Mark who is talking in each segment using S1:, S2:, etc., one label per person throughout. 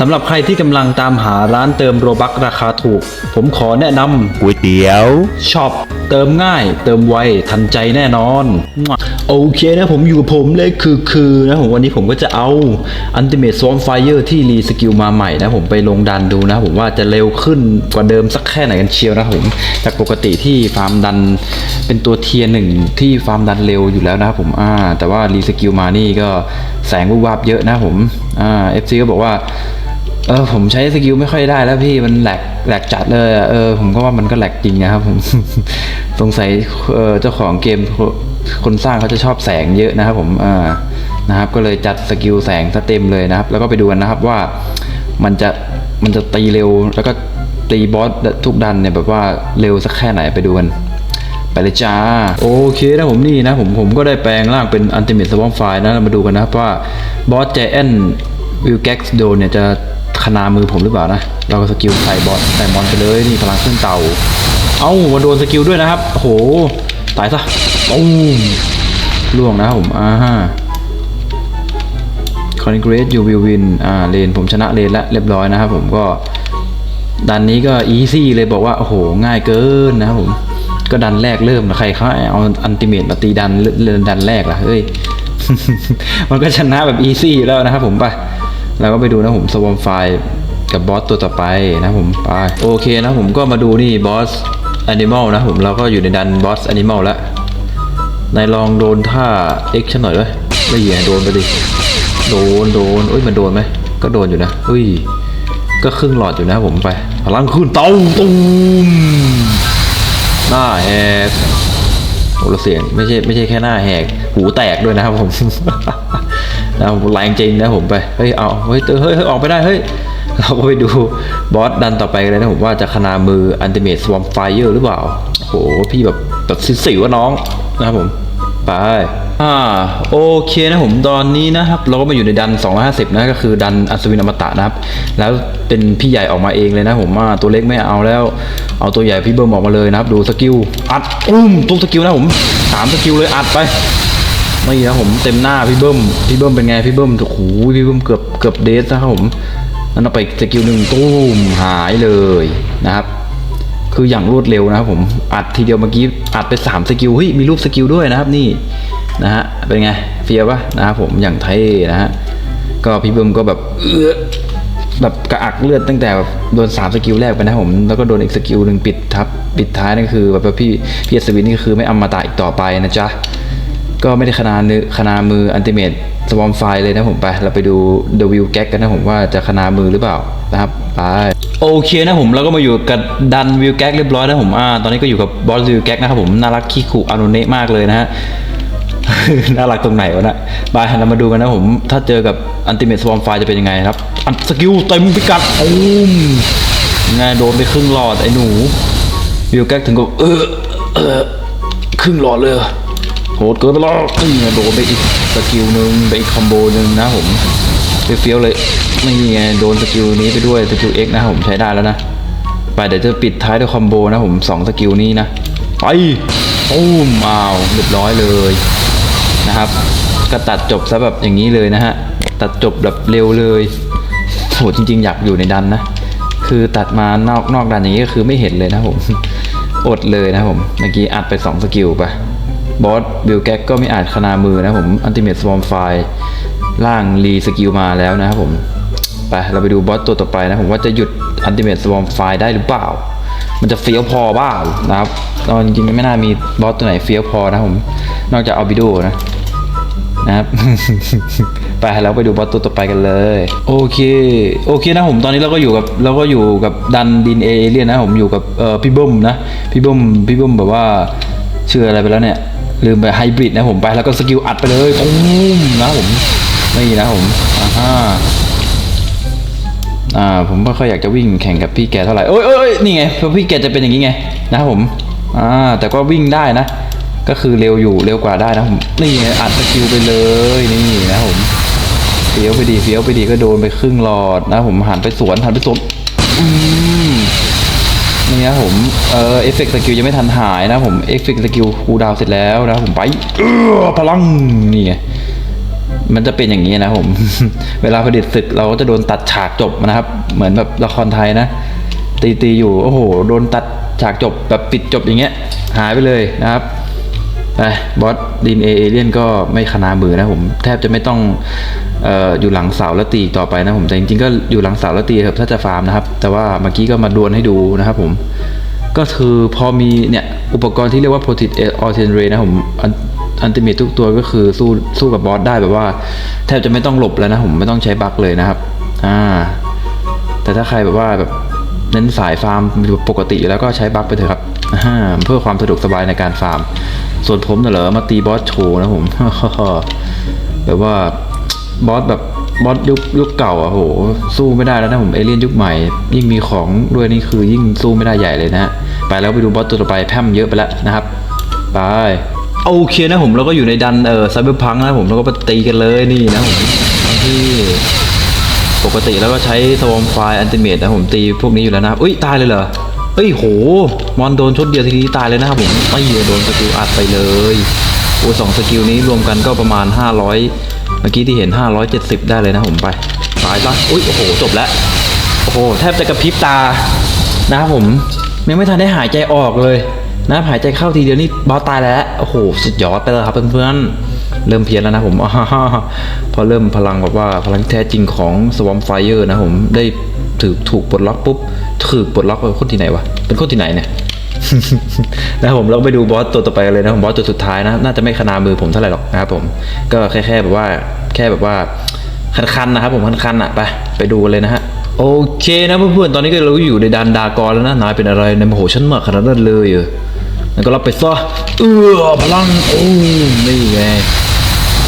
S1: สำหรับใครที่กำลังตามหาร้านเติมโรบักราคาถูก ผมขอแนะนำ
S2: ก๋วยเตี๋ยว
S1: ช็อปเติมง่าย เติมไวทันใจแน่นอน โอเคนะผมอยู่กับผมเลยคือคือนะผมวันนี้ผมก็จะเอา Ultimate Swarm Fire ที่รีสกิลมาใหม่นะผมไปลงดันดูนะ ผมว่าจะเร็วขึ้นกว่าเดิมสักแค่ไหนกันเชียวนะผม จากปกติที่ฟาร์มดันเป็นตัวเทียร์หนึ่งที่ฟาร์มดันเร็วอยู่แล้วนะครับผมอ่าแต่ว่ารีสกิลมานี่ก็แสงวุบวับเยอะนะผมอ่า FC ก็บอกว่า เออผมใช้สกิลไม่ค่อยได้แล้วพี่มันแหลกแหลกจัดเลยเออผมก็ว่ามันก็แหลกจริงนะครับผมสงสัยเออเจ้าของเกมคนสร้างเขาจะชอบแสงเยอะนะครับ ผมอ่านะครับ ก็เลยจัดสกิลแสงซะเต็มเลยนะครับ แล้วก็ไปดูกันนะครับว่ามันจะมันจะตีเร็ว แล้วก็ตีบอสทุกดันเนี่ยแบบว่าเร็วสักแค่ไหนไปดูกันไปเลยจ้า โอเคนะผมนี่นะผมผมก็ได้แปลงร่างเป็นอันติเม e สวอมไฟนะมาดูกันนะครับว่าบอสแจแอนวิลแก็กโดนเนี่ยจะ ขนามือผมหรือเปล่านะ เราก็สกิลใส่บอสใส่มอนไปเลยนี่พลังเครื่องเตาเอ้ามาโดนสกิลด้วยนะครับโอ้โหตายซะตุ้มล่วงนะครับผมอ่าฮะคอนเกรสยูวิลวินอ่าเลนผมชนะเลนแล้วเรียบร้อยนะครับผมก็ดันนี้ก็อีซี่เลยบอกว่าโอ้โหง่ายเกินนะครับผมก็ดันแรกเริ่มนะใครเขาเอาอันติเมตมาตีดันเริ่มดันแรกล่ะเฮ้ยมันก็ชนะแบบอีซี่อยู่แล้วนะครับผมไป เราก็ไปดูนะผมสวอมไฟกับบอสตัวต่อไปนะผมไปโอเคนะผมก็มาดูนี่บอสแอนิมอลนะผมเราก็อยู่ในดันบอสแอนิมอลแล้วนายลองโดนท่าเอ็กซ์หน่อยไหมไม่เหยียโดนไปดิโดนโดนเอ้ยมันโดนไหมก็โดนอยู่นะเฮ้ยก็ครึ่งหลอดอยู่นะผมไปพลังขึ้นเต้าตูมหน้าแหกโอ้แล้วเสียงไม่ใช่ไม่ใช่แค่หน้าแหกหูแตกด้วยนะครับผม นะแรงจริงนะผมไป เฮ้ย เอาเฮ้ยเฮ้ยเฮ้ย ออกไปได้ เฮ้ย เราก็ไปดูบอสดันต่อไปเลยนะผมว่าจะขนามืออันติเม e สวอมไฟเออร์หรือเปล่า โห พี่แบบแบบสิวๆว่าน้องนะครับผมไปอ่าโอเคนะผมตอนนี้นะครับ เราก็มาอยู่ในดัน 250 นะก็คือดันอัศวินอมตะนะครับ แล้วเป็นพี่ใหญ่ออกมาเองเลยนะผมว่าตัวเล็กไม่เอาแล้ว เอาตัวใหญ่พี่เบิ้มออกมาเลยนะครับ ดูสกิลอัดอุ้มตุ้มสกิลนะผมสามสกิลเลยอัดไป ไม่นะผมเต็มหน้าพี่เบิ้มพี่เบิ้มเป็นไงพี่เบิ้มโอ้โหพี่เบิ้มเกือบเกือบเดสนะครับผมนั่นเอาไปสกิลหนึ่งตุ้มหายเลยนะครับคืออย่างรวดเร็วนะครับผมอัดทีเดียวเมื่อกี้อัดไป3สกิลเฮ้ยมีรูปสกิลด้วยนะครับนี่นะฮะเป็นไงเฟียปะนะครับผมอย่างเท่นะฮะก็พี่เบิ้มก็แบบเออแบบกระอักเลือดตั้งแต่โดน3สกิลแรกไปนะผมแล้วก็โดนอีกสกิลหนึ่งปิดทับปิดท้ายนั่นคือแบบพี่พี่อัศวินนี่คือไม่อมตะอีกต่อไปนะจ๊ะ ก็ไม่ได้ขนามือขนามืออันติเมตสวอมไฟเลยนะผมไป เราไปดูเดวิลแก๊กกันนะผมว่าจะขนามือหรือเปล่านะครับไปโอเคนะผมเราก็มาอยู่กับดันวิลแก๊กเรียบร้อยนะผมอ่าตอนนี้ก็อยู่กับบอสวิลแก๊กนะครับผมน่ารักขี้ขู่อานุเนะมากเลยนะฮะน่ารักตรงไหนวะนะบายเรามาดูกันนะผม ถ้าเจอกับอันติเมตสวอมไฟจะเป็นยังไงครับ อันสกิลเต็มพิกัดอุ้มไงโดนไปครึ่งหลอดไอ้หนูวิลแก๊กถึงกับเออเออครึ่งหลอดเลย โหดเกินไปแล้วนี่ไงโดนไปอีกสกิลหนึ่งไปอีกคอมโบหนึ่งนะผมเฟี้ยวๆเลยนี่ไงโดนสกิลนี้ไปด้วยสกิล X นะผมใช้ได้แล้วนะไปเดี๋ยวจะปิดท้ายด้วยคอมโบนะผมสองสกิลนี้นะไปปุ้มอ้าวเรียบร้อยเลยนะครับ ก็ตัดจบซะแบบอย่างนี้เลยนะฮะตัดจบแบบเร็วเลยโหจริง ๆ อยากอยู่ในดันนะคือตัดมานอกนอกดันอย่างนี้ก็คือไม่เห็นเลยนะผมอดเลยนะผมเมื่อกี้อัดไปสองสกิลไป บอสบิลแก๊กก็ไม่อาจขนามือนะผมอันติเม e สวอมไฟล่างรีสกิลมาแล้วนะครับผม ไปเราไปดูบอสตัวต่อไปนะผมว่าจะหยุดอันติเม e สวอมไฟได้หรือเปล่า มันจะเฟี้ยวพอบ้านะครับตอนจริงไม่น่ามีบอสตัวไหนเฟี้ยวพอนะผม นอกจากอัลบิโดนะนะครับไปเราไปดูบอสตัวต่อไปกันเลย โอเค โอเคนะผมตอนนี้เราก็อยู่กับเราก็อยู่กับดันดินเอเลียนนะผมอยู่กับเอ่อพี่บิ้มนะพี่บิ้มพี่บิ้มแบบว่าชื่ออะไรไปแล้วเนี่ย ลืมไปไฮบริดนะผมไปแล้วก็สกิลอัดไปเลยปุ้มนะผมนี่นะผมอ่าฮะอ่าผมไม่ค่อยอยากจะวิ่งแข่งกับพี่แกเท่าไหร่เอ้ยเอ้ยเอ้ยนี่ไงเพราะพี่แกจะเป็นอย่างนี้ไงนะครับผมอ่าแต่ก็วิ่งได้นะ ก็คือเร็วอยู่เร็วกว่าได้นะผมนี่ไงอัดสกิลไปเลยนี่นะผมเฟี้ยวไปดีเฟี้ยวไปดีก็โดนไปครึ่งหลอดนะผมหันไปสวนหันไปสวนอืม นี่นะผมเออเอฟเฟกต์สกิลยังไม่ทันหายนะผมเอฟเฟกต์สกิลคูลดาวเสร็จแล้วนะผมไปเออพลังนี่ไงมันจะเป็นอย่างนี้นะผม เวลาผลิตศึกเราก็จะโดนตัดฉากจบนะครับ เหมือนแบบละครไทยนะ ตีตีอยู่ โอ้โห โดนตัดฉากจบแบบปิดจบอย่างเงี้ย หายไปเลยนะครับ บอสดีนเอเอเลียนก็ไม่ขนามือนะผมแทบจะไม่ต้องออยู่หลังเสาแล้วตีต่อไปนะผมแต่จริงๆก็อยู่หลังเสาแล้วตีครับถ้าจะฟาร์มนะครับ แต่ว่าเมื่อกี้ก็มาดวลให้ดูนะครับผมก็คือพอมีเนี่ยอุปกรณ์ที่เรียกว่า p r o t e c t a u t e n Ray นะผมอันติเมตทุกตัวก็คือสู้สู้กับบอสได้แบบว่า แทบจะไม่ต้องหลบแล้วนะผมไม่ต้องใช้บัคเลยนะครับอ่าแต่ถ้าใครแบบว่าแบบเน้นสายฟาร์มปกติแล้วก็ใช้บัคไปเถอะครับเพื่อความสะดวกสบายในการฟาร์ม ส่วนผมน่ะเหรอมาตีบอสโชว์นะผมแบบว่าบอสแบบบอสยุคยุคเก่าอะโห สู้ไม่ได้แล้วนะผมเอเลี่ยนยุคใหม่ ยิ่งมีของด้วยนี่คือยิ่งสู้ไม่ได้ใหญ่เลยนะฮะไปแล้วไปดูบอสตัวต่อไปแพมเยอะไปแล้วนะครับไปโอเคนะผมเราก็อยู่ในดันเออไซเบอร์พังนะผมแล้วก็ไปตีกันเลยนี่นะผมที่ปกติแล้วก็ใช้สวอมไฟอันติเมตนะผมตีพวกนี้อยู่แล้วนะอุ้ยตายเลยเหรอ เอ้ยโห มอนโดนชดเดียวทีนี้ตายเลยนะครับผมไม่เยโดนสกิลอัดไปเลยโอ้สองสกิลนี้รวมกันก็ประมาณ 500 เมื่อกี้ที่เห็น 570 ได้เลยนะผมไปตายซะอุ้ยโอ้โหจบแล้วโอ้โหแทบจะกระพริบตานะครับผมยังไม่ทันได้หายใจออกเลยนะหายใจเข้าทีเดียวนี่บอสตายแล้วโอ้โหสุดยอดไปเลยครับเพื่อนๆเริ่มเพี้ยนแล้วนะผมอ่าพอเริ่มพลังแบบว่าพลังแท้จริงของสวอมไฟเออร์นะผมได้ ถือถูกปลดล็อกปุ๊บถูกปลดล็อกเป็นคนที่ไหนวะเป็นคนที่ไหนเนี่ยนะครับผมเราไปดูบอสตัวต่อไปกันเลยนะผมบอสตัวสุดท้ายนะน่าจะไม่ขนามือผมเท่าไหร่หรอกนะครับผมก็แค่แค่แบบว่าแค่แบบว่าคันๆนะครับผมคันๆอะไปไปดูเลยนะฮะโอเคนะเพื่อนๆตอนนี้ก็เราอยู่ในดันดากรแล้วนะนายเป็นอะไรในโมโหฉันมากขนาดนั้นเลยเหรองั้นก็รับไปซะเออพลังโอ้นี่ไง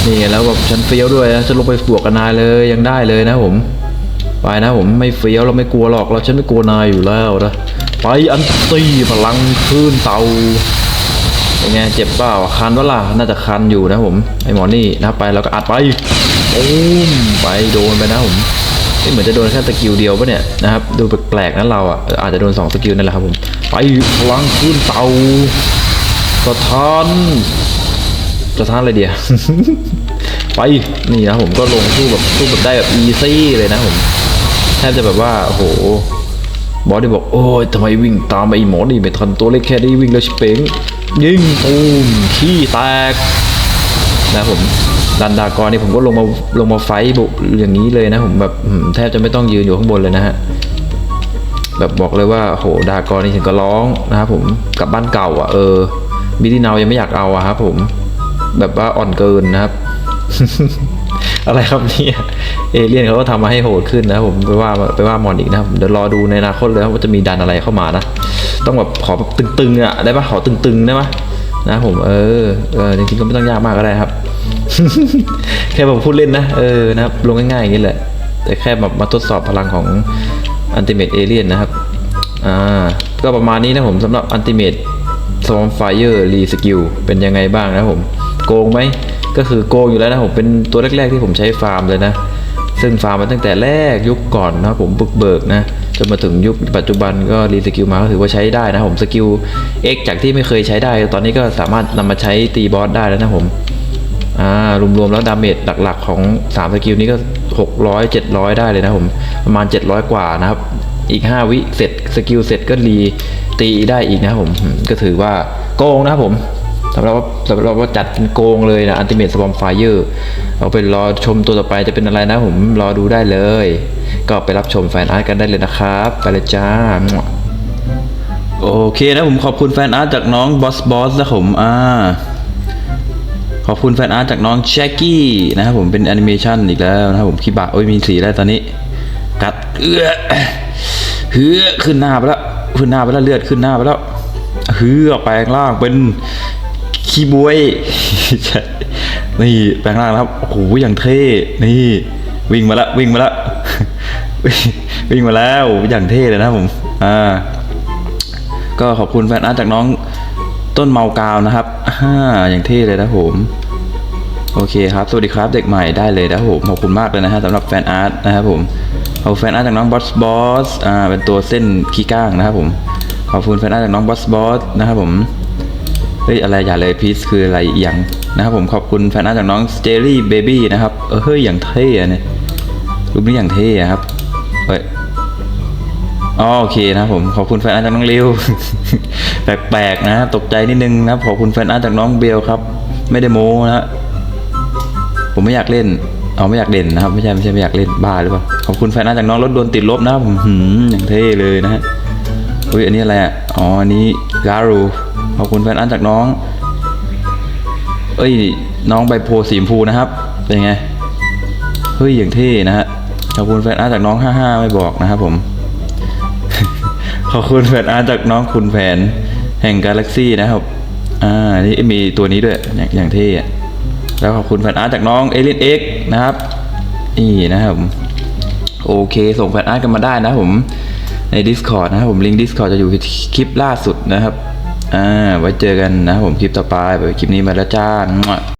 S1: นี่แล้วแบบฉันเฟี้ยวด้วยนะฉันลงไปบวกกับนายเลยยังได้เลยนะผม ไปนะผมไม่เฟี้ยวเราไม่กลัวหรอกเราฉันไม่กลัวนายอยู่แล้วนะไปอันตีพลังคลื่นเตาเป็นไงเจ็บเปล่าคันวะล่ะน่าจะคันอยู่นะผมไอหมอนี่นะไปแล้วก็อัดไปโอ้มไปโดนไปนะผมไม่เหมือนจะโดนแค่สกิลเดียวปะเนี่ยนะครับดูแปลกๆนะเราอะอาจจะโดนสองสกิลนั่นแหละครับผมไปพลังคลื่นเตาสะท้อนสะท้านอะไรเดียวไปนี่นะผมก็ลงสู้แบบสู้แบบได้แบบอีซี่เลยนะผม บจะแบบว่าโอ้โหบอสที่บอกโอ้ยทำไมวิ่งตามไอ้หมอนี่ไม่ทันตัวเล็กแค่นี้วิ่งแล้วชิเป้งยิงตูมขี้แตกนะผมดันดากรนี่ผมก็ลงมาลงมาไฟบุอย่างนี้เลยนะผมแบบแทบจะไม่ต้องยืนอยู่ข้างบนเลยนะฮะแบบบอกเลยว่าโหดากรนี่ถึงก็ร้องนะครับผมกลับบ้านเก่าอะเออบิดีนาวยังไม่อยากเอาอะครับผมแบบว่าอ่อนเกินนะครับ อะไรครับเนี่ยเอเลี่ยนเขาก็ทำมาให้โหดขึ้นนะผมไปว่าไปว่ามอนอีกนะเดี๋ยวรอดูในอนาคตเลยว่าจะมีดันอะไรเข้ามานะ ต้องแบบขอแบบตึงๆอะได้ปะขอตึงๆได้ปะนะผมเออเออจริงๆก็ไม่ต้องยากมากก็ได้ครับ แค่แบบพูดเล่นนะเออนะครับลงง่ายๆอย่างนี้แหละ แต่แค่แบบมาทดสอบพลังของ Ultimate Alien นนะครับอ่าก็ประมาณนี้นะผมสำหรับ Ultimate Storm Fire Re Skill เป็นยังไงบ้างนะผม โกงไหม ก็คือโกงอยู่แล้วนะผมเป็นตัวแรก ๆ ที่ผมใช้ฟาร์มเลยนะ ซึ่งฟาร์มมาตั้งแต่แรกยุคก่อนนะผมบุกเบิกนะจนมาถึงยุคปัจจุบันก็รีสกิลมาก็ถือว่าใช้ได้นะผมสกิล X จากที่ไม่เคยใช้ได้ ตอนนี้ก็สามารถนำมาใช้ตีบอสได้แล้วนะผมอ่ารวมๆแล้วดาเมจหลักๆของ 3 สกิลนี้ก็ 600 700 ได้เลยนะผมประมาณ 700 กว่านะครับ อีก 5 วิเสร็จสกิลเสร็จก็รีตีได้อีกนะผมอืมก็ถือว่าโกงนะครับผม สำหรับว่าสำหรับว่าจัดเป็นโกงเลยนะอันติเมตสปอมไฟเออร์เอาไปรอชมตัวต่อไปจะเป็นอะไรนะผมรอดูได้เลย ก็ไปรับชมแฟนอาร์ตกันได้เลยนะครับ ไปเลยจ้าโอเคนะผมขอบคุณแฟนอาร์ตจากน้องบอสบอสนะผมอ่าขอบคุณแฟนอาร์ตจากน้องแจ็กกี้นะครับผมเป็นแอนิเมชันอีกแล้วนะครับผมคิบะโอ้ยมีสีแล้วตอนนี้ กัดเอื้อเฮือขึ้นหน้าไปแล้วขึ้นหน้าไปแล้วเลือดขึ้นหน้าไปแล้วเฮือแปลงร่างเป็น ขี้บวยนี่แปลงร่างแล้วครับโอ้โหอย่างเท่นี่ วิ่งมาล้ววิ่งมาล้ววิ่งมาแล้วอย่างเท่เลยนะผมอ่าก็ขอบคุณแฟนอาร์ตจากน้องต้นเมากาวนะครับฮ่าอย่างเท่เลยนะผมโอเคครับ สวัสดีครับเด็กใหม่ได้เลยนะผมขอบคุณมากเลยนะฮะสำหรับแฟนอาร์ตนะครับผมขอบแฟนอาร์ตจากน้องบอสบอสอ่าเป็นตัวเส้นขี้ก้างนะครับผมขอบคุณแฟนอาร์ตจากน้องบอสบอสนะครับผม เฮ้ยอะไรอย่าเลยพีซคืออะไรอีกอย่างนะครับผมขอบคุณแฟนอาร์จากน้องเจอรี่เบบี้นะครับเออเฮ้ยอย่างเท่เนี่ยรูปนี้อย่างเท่ครับเฮ้ยอ๋อโอเคนะผมขอบคุณแฟนอาร์ตจากน้องริวแปลกๆนะตกใจนิดนึงนะขอบคุณแฟนอาร์ตจากน้องเบลครับ ไม่ได้โม้นะผมไม่อยากเล่นเอาไม่อยากเด่นนะครับ ไม่ใช่ไม่ใช่ไม่อยากเล่นบ้าหรือเปล่าขอบคุณแฟนอาร์ตจากน้องรถโดนติดลบนะครับผมหืมอย่างเท่เลยนะฮะอุ้ยอันนี้อะไรอะอ๋ออันนี้การู ขอบคุณแฟนอาร์จากน้อง เอ้ย น้องใบโพสีชมพูนะครับ เป็นไง เฮ้ย อย่างเท่นะฮะ ขอบคุณแฟนอาร์จากน้องห้าห้าไม่บอกนะครับผม ขอบคุณแฟนอาร์จากน้องคุณแผน แห่งกาแล็กซี่นะครับ อ่า นี่มีตัวนี้ด้วย อย่างอย่างเท่อะแล้วขอบคุณแฟนอาร์จากน้องเอลินเอ็กนะครับ นี่นะครับผม โอเค ส่งแฟนอาร์กันมาได้นะผม ใน Discord นะครับผม ลิงก์ Discord จะอยู่คลิปล่าสุดนะครับ อ่าไว้เจอกันนะครับผมคลิปต่อไปไปคลิปนี้มาแล้วจ้า